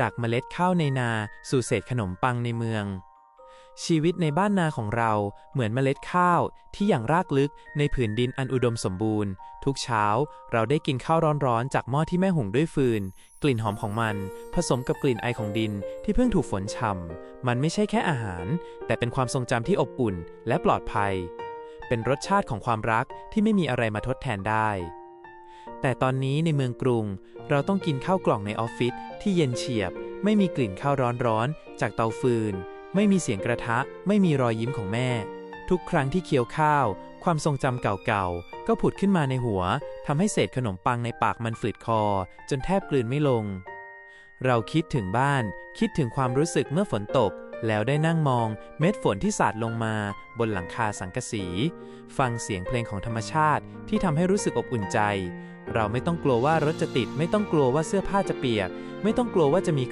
จากเมล็ดข้าวในนาสู่เศษขนมปังในเมือง ชีวิตในบ้านนาของเราเหมือนเมล็ดข้าวที่อย่างรากลึกในผืนดินอันอุดมสมบูรณ์ ทุกเช้าเราได้กินข้าวร้อนๆ จากหม้อที่แม่หุงด้วยฟืน กลิ่นหอมของมัน ผสมกับกลิ่นไอของดินที่เพิ่งถูกฝนฉ่ำมันไม่ใช่แค่อาหาร แต่เป็นความทรงจำที่อบอุ่นและปลอดภัย เป็นรสชาติของความรักที่ไม่มีอะไรมาทดแทนได้ แต่ตอนนี้ในเมืองกรุง เราต้องกินข้าวกล่องในออฟฟิศที่เย็นเฉียบ ไม่มีกลิ่นข้าวร้อนๆจากเตาฟืน ไม่มีเสียงกระทะ ไม่มีรอยยิ้มของแม่ ทุกครั้งที่เคี้ยวข้าว ความทรงจำเก่าๆ ก็ผุดขึ้นมาในหัวทำให้เศษขนมปังในปากมันฝืดคอ จนแทบกลืนไม่ลง เราคิดถึงบ้าน คิดถึงความรู้สึกเมื่อฝนตก แล้วได้นั่งมองเม็ดฝนที่สาดลงมาบนหลังคาสังกะสี ฟังเสียงเพลงของธรรมชาติที่ทำให้รู้สึกอบอุ่นใจ เราไม่ต้องกลัวว่ารถจะติด ไม่ต้องกลัวว่าเสื้อผ้าจะเปียก ไม่ต้องกลัวว่าจะมี